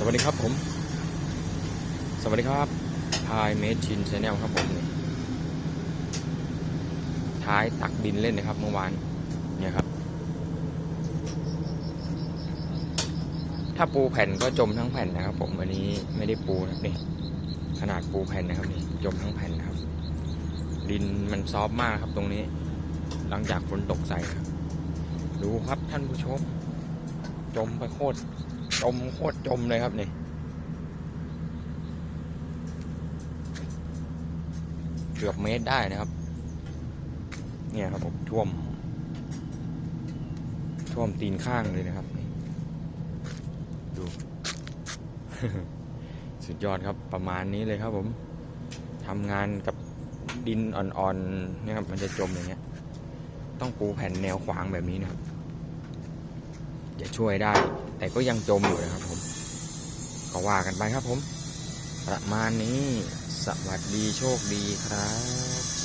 สวัสดีครับผม สวัสดีครับพายเมชินชาแนลครับผมท้ายตักดินเล่นนะครับเมื่อวานเนี่ยครับ ถ้าปูแผ่นก็จมทั้งแผ่นนะครับ ผมวันนี้ไม่ได้ปูนะนี่ขนาดปูแผ่นนะครับนี่จมทั้งแผ่นนะครับ ดินมันซอฟต์มากครับตรงนี้ หลังจากฝนตกใส่ครับ ดูครับท่านผู้ชม จมไปโคตร จมโคตรจมเลยครับนี่เกือบเมตรได้นะครับ เนี่ยครับผมท่วม ท่วมตีนข้างเลยนะครับดู สุดยอดครับประมาณนี้เลยครับผมทำงานกับดินอ่อนๆนี่ยครับมันจะจมอย่างเงี้ย ต้องปูแผ่นแนวขวางแบบนี้นะครับ จะช่วยได้ แต่ก็ยังจมอยู่นะครับผมก็ว่ากันไปครับผม ประมาณนี้สวัสดีโชคดีครับ